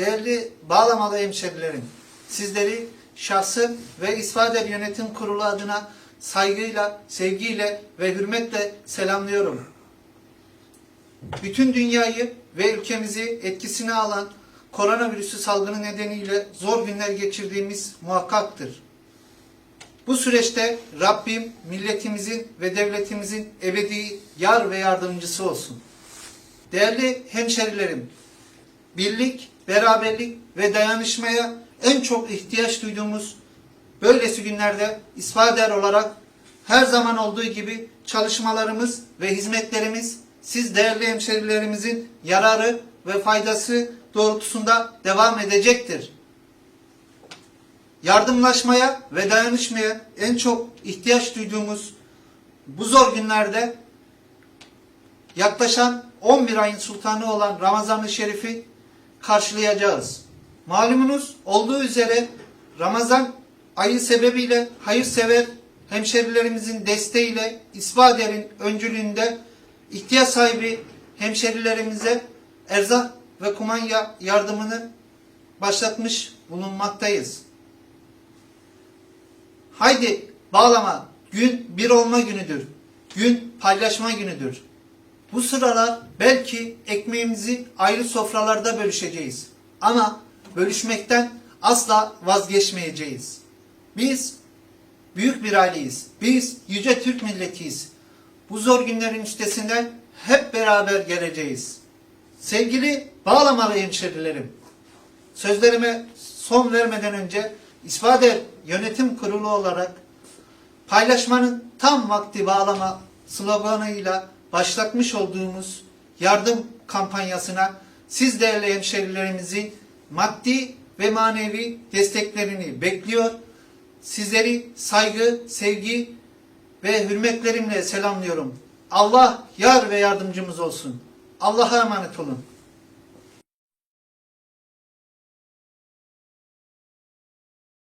Değerli bağlamalı hemşerilerim, sizleri şahsım ve İsfader Yönetim Kurulu adına saygıyla, sevgiyle ve hürmetle selamlıyorum. Bütün dünyayı ve ülkemizi etkisine alan koronavirüsü salgını nedeniyle zor günler geçirdiğimiz muhakkaktır. Bu süreçte Rabbim milletimizin ve devletimizin ebedi yar ve yardımcısı olsun. Değerli hemşerilerim, birlik, beraberlik ve dayanışmaya en çok ihtiyaç duyduğumuz böylesi günlerde İsfader olarak her zaman olduğu gibi çalışmalarımız ve hizmetlerimiz siz değerli hemşerilerimizin yararı ve faydası doğrultusunda devam edecektir. Yardımlaşmaya ve dayanışmaya en çok ihtiyaç duyduğumuz bu zor günlerde yaklaşan 11 ayın sultanı olan Ramazan-ı Şerif'i karşılayacağız. Malumunuz olduğu üzere Ramazan ayı sebebiyle hayırsever hemşerilerimizin desteğiyle İsfader'in öncülüğünde ihtiyaç sahibi hemşerilerimize erzak ve kumanya yardımını başlatmış bulunmaktayız. Haydi bağlama gün bir olma günüdür. Gün paylaşma günüdür. Bu sıralar belki ekmeğimizi ayrı sofralarda bölüşeceğiz. Ama bölüşmekten asla vazgeçmeyeceğiz. Biz büyük bir aileyiz. Biz yüce Türk milletiyiz. Bu zor günlerin üstesinden hep beraber geleceğiz. Sevgili bağlamalı hemşerilerim, sözlerime son vermeden önce İsfader Yönetim Kurulu olarak paylaşmanın tam vakti bağlama sloganıyla başlatmış olduğumuz yardım kampanyasına siz değerli hemşerilerimizin maddi ve manevi desteklerini bekliyor. Sizleri saygı, sevgi ve hürmetlerimle selamlıyorum. Allah yar ve yardımcımız olsun. Allah'a emanet olun.